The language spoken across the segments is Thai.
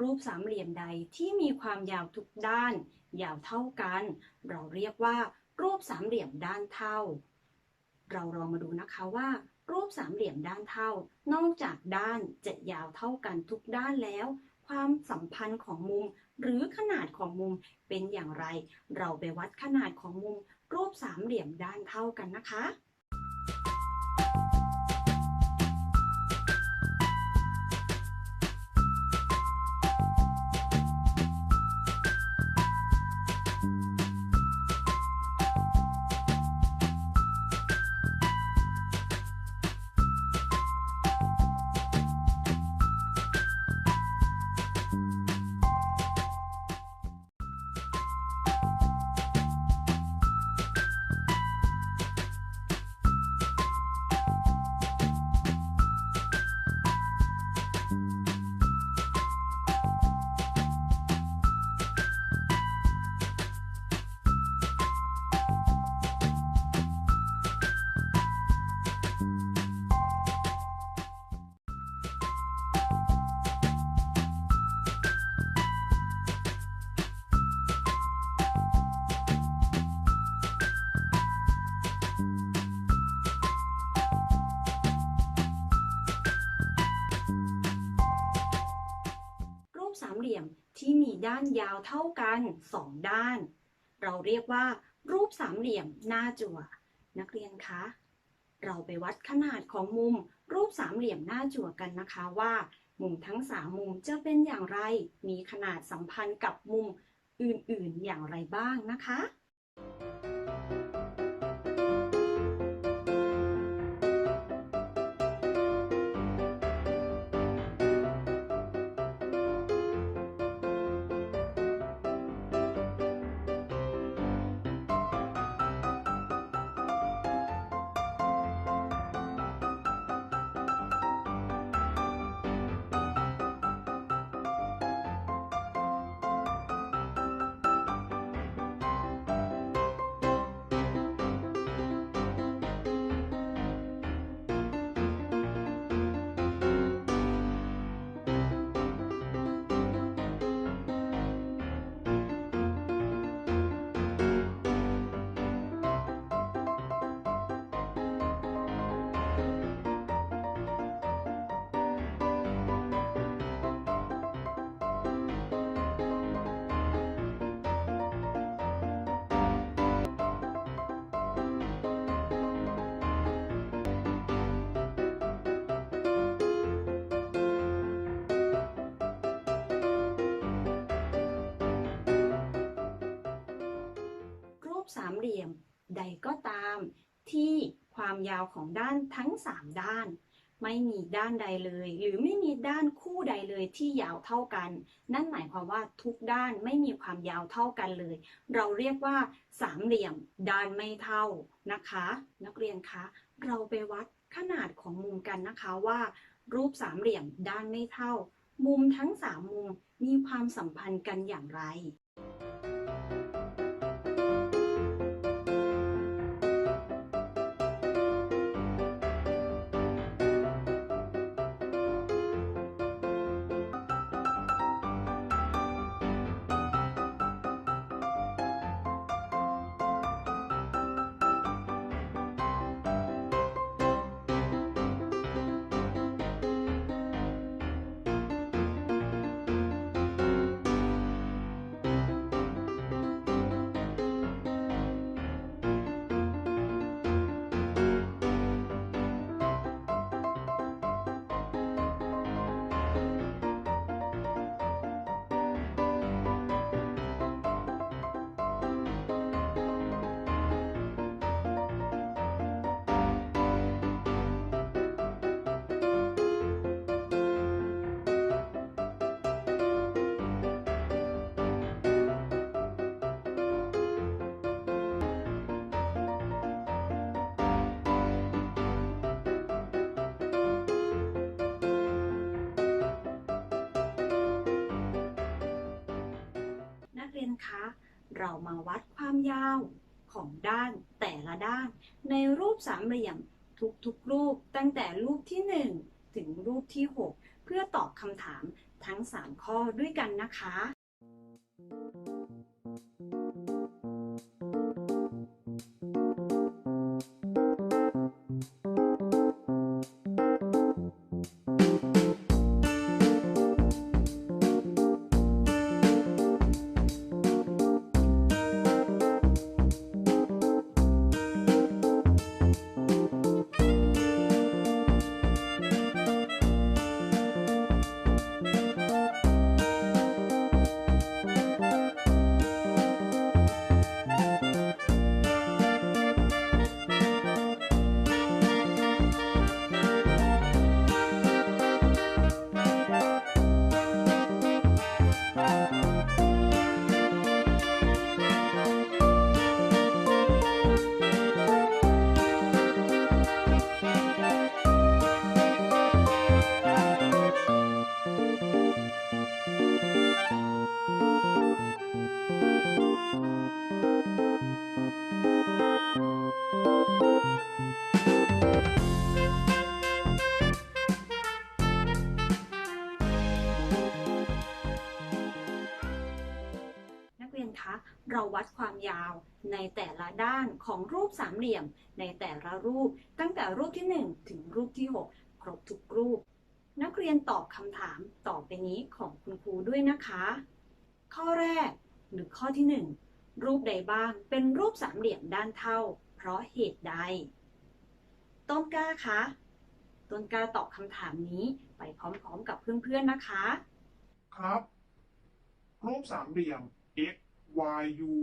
รูปสามเหลี่ยมใดที่มีความยาวทุกด้าน ยาวเท่ากัน เราเรียกว่า รูปสามเหลี่ยมด้านเท่า เราลองมาดูนะคะว่า รูปสามเหลี่ยมด้านเท่า นอกจากด้านจะยาวเท่ากันทุกด้านแล้ว ความสัมพันธ์ของมุม หรือขนาดของมุมเป็นอย่างไร เราไปวัดขนาดของมุม รูปสามเหลี่ยมด้านเท่ากันนะคะามเหลี่ยมที่มีด้านยาวเท่ากันสองด้าน เราเรียกว่า รูปสามเหลี่ยมหน้าจั่ว นักเรียนคะ เราไปวัดขนาดของมุม รูปสามเหลี่ยมหน้าจั่วกันนะคะว่า มุมทั้งสามมุมจะเป็นอย่างไร มีขนาดสัมพันธ์กับมุมอื่นๆอย่างไรบ้างนะคะ เหลี่ยมใดก็ตาม ที่ความยาวของด้านทั้ง 3 ด้าน ไม่มีด้านใดเลย หรือไม่มีด้านคู่ใดเลยที่ยาวเท่ากัน นั่นหมายความว่าทุกด้านไม่มีความยาวเท่ากันเลย เราเรียกว่าสามเหลี่ยมด้านไม่เท่านะคะ นักเรียนคะเราไปวัดขนาดของมุมกันนะคะว่า รูปสามเหลี่ยมด้านไม่เท่า มุมทั้งสามมุมมีความสัมพันธ์กันอย่างไร คะ เรามาวัดความยาวของด้านแต่ละด้าน ในรูปสามเหลี่ยมทุกๆรูปตั้งแต่รูปที่ 1 ถึงรูปที่ 6 เพื่อตอบคำถามทั้ง 3 ข้อด้วยกันนะคะ เราวัดความยาวในแต่ละด้านของรูปสามเหลี่ยม ในแต่ละรูป ตั้งแต่รูปที่ 1 ถึงรูปที่ 6 ครบทุกรูป นักเรียนตอบคำถามต่อไปนี้ของคุณครูด้วยนะคะ ข้อแรกหรือข้อที่ 1 รูปใดบ้างเป็นรูปสามเหลี่ยมด้านเท่า เพราะเหตุใด ต้นกล้าคะต้นกล้าตอบคำถามนี้ไปพร้อมๆกับเพื่อนๆนะคะ ครับ รูปสามเหลี่ยม x y u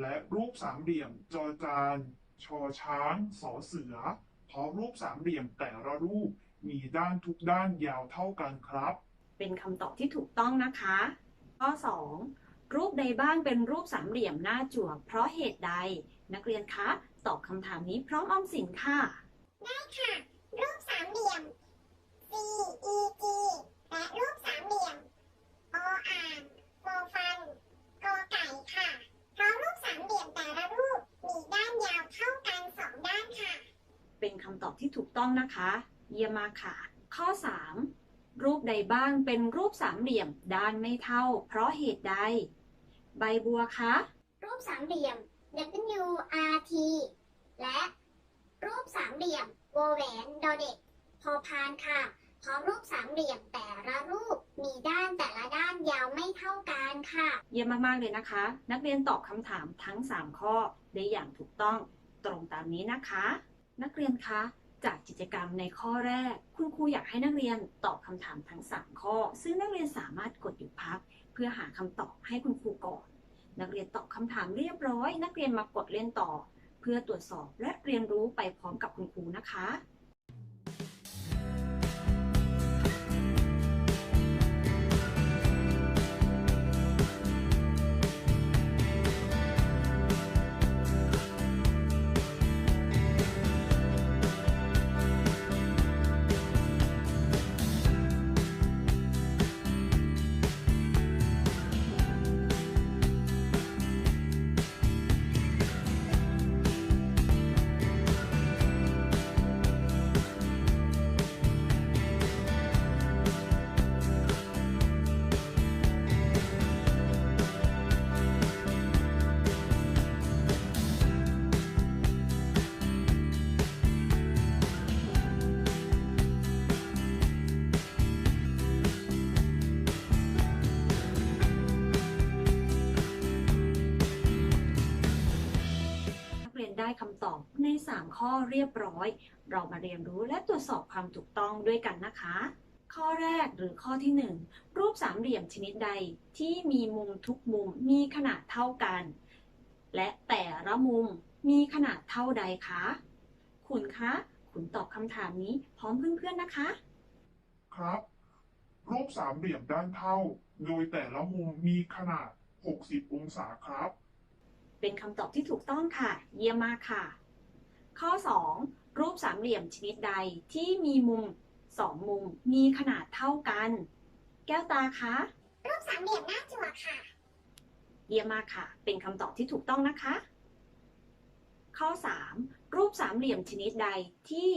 และรูปสามเหลี่ยม จอจาน ชอช้าง สอเสือเพราะรูปสามเหลี่ยมแต่ละรูป มีด้านทุกด้านยาวเท่ากันครับ เป็นคำตอบที่ถูกต้องนะคะ ข้อ 2 รูปใดบ้างเป็นรูปสามเหลี่ยมหน้าจั่วเพราะเหตุใด นักเรียนคะ ตอบคำถามนี้พร้อมออมสินค่ะ ได้ค่ะ รูปสามเหลี่ยม C E G และรูปสามเหลี่ยม O อ่างโฟฟัน กอไก่ค่ะ เพราะรูปสามเหลี่ยมแต่ละรูปมีด้านยาวเท่ากันสองด้านค่ะ เป็นคำตอบที่ถูกต้องนะคะ เยี่ยมมากค่ะ ข้อ 3 รูปใดบ้างเป็นรูปสามเหลี่ยมด้านไม่เท่า เพราะเหตุใด ใบบัวคะ รูปสามเหลี่ยม W R T และรูปสามเหลี่ยมวแหวนดอเด็กพอพานค่ะเพราะรูปสามเหลี่ยมแต่ละรูปมีด้านแต่ละด้านยาวไม่เท่ากัน ค่ะ เยี่ยมมาก ๆ เลยนะคะ นักเรียนตอบคำถามทั้ง 3 ข้อได้อย่างถูกต้องตรงตามนี้นะคะ นักเรียนคะจากกิจกรรมในข้อแรก คุณครูอยากให้นักเรียนตอบคำถามทั้ง 3 ข้อ ซึ่งนักเรียนสามารถกดหยุดพัก เพื่อหาคำตอบให้คุณครูก่อน นักเรียนตอบคำถามเรียบร้อย นักเรียนมากดเล่นต่อ เพื่อตรวจสอบและเรียนรู้ไปพร้อมกับคุณครูนะคะำตอบใน 3 ข้อเรียบร้อย เรามาเรียนรู้และตรวจสอบความถูกต้องด้วยกันนะคะ ข้อแรกหรือข้อที่ 1 รูปสามเหลี่ยมชนิดใดที่มีมุมทุกมุมมีขนาดเท่ากัน และแต่ละมุมมีขนาดเท่าใดคะ คุณคะ คุณตอบคำถามนี้พร้อมเพื่อนๆนะคะ ครับ รูปสามเหลี่ยมด้านเท่า โดยแต่ละมุมมีขนาด 60 องศาครับ เป็นคำตอบที่ถูกต้องค่ะ เยี่ยมมากค่ะ ข้อ 2 รูปสามเหลี่ยมชนิดใดที่มีมุมสองมุมมีขนาดเท่ากัน แก้วตาคะ รูปสามเหลี่ยมหน้าจั่วค่ะ เยี่ยมมากค่ะ เป็นคำตอบที่ถูกต้องนะคะ ข้อ 3 รูปสามเหลี่ยมชนิดใดที่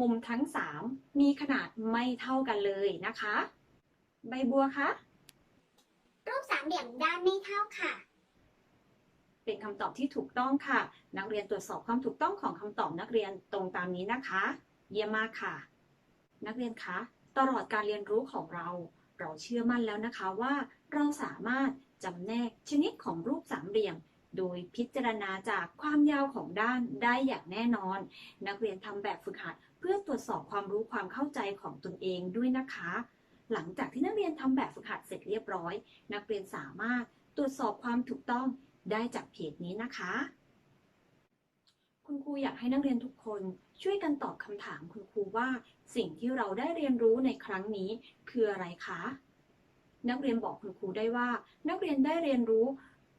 มุมทั้ง 3 มีขนาดไม่เท่ากันเลยนะคะ ใบบัวคะ รูปสามเหลี่ยมด้านไม่เท่าค่ะ เป็นคำตอบที่ถูกต้องค่ะ นักเรียนตรวจสอบความถูกต้องของคำตอบนักเรียนตรงตามนี้นะคะ เยี่ยมมากค่ะ นักเรียนคะ ตลอดการเรียนรู้ของเรา เราเชื่อมั่นแล้วนะคะว่า เราสามารถจำแนกชนิดของรูปสามเหลี่ยม โดยพิจารณาจากความยาวของด้านได้อย่างแน่นอน นักเรียนทำแบบฝึกหัด เพื่อตรวจสอบความรู้ความเข้าใจของตนเองด้วยนะคะ หลังจากที่นักเรียนทำแบบฝึกหัดเสร็จเรียบร้อย นักเรียนสามารถตรวจสอบความถูกต้อง ได้จากเพจนี้นะคะ คุณครูอยากให้นักเรียนทุกคนช่วยกันตอบคำถามคุณครูว่า สิ่งที่เราได้เรียนรู้ในครั้งนี้คืออะไรคะ นักเรียนบอกคุณครูได้ว่า นักเรียนได้เรียนรู้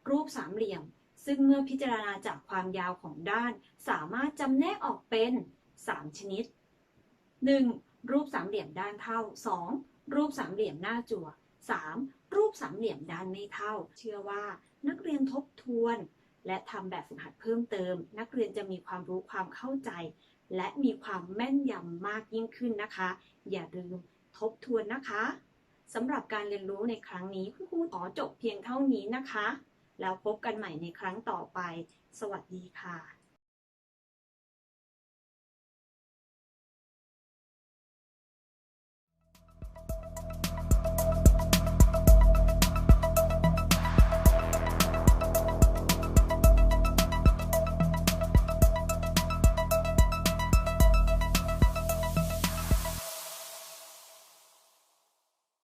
รูปสามเหลี่ยม ซึ่งเมื่อพิจารณาจากความยาวของด้าน สามารถจำแนกออกเป็น 3 ชนิด 1. รูปสามเหลี่ยมด้านเท่า 2. รูปสามเหลี่ยมหน้าจั่ว 3. ปสามเหลี่ยมด้านไม่เท่า เชื่อว่านักเรียนทบทวน และทำแบบฝึกหัดเพิ่มเติม นักเรียนจะมีความรู้ความเข้าใจ และมีความแม่นยำมากยิ่งขึ้นนะคะ อย่าลืมทบทวนนะคะสำหรับการเรียนรู้ในครั้งนี้คุณครูขอจบเพียงเท่านี้นะคะ แล้วพบกันใหม่ในครั้งต่อไป สวัสดีค่ะ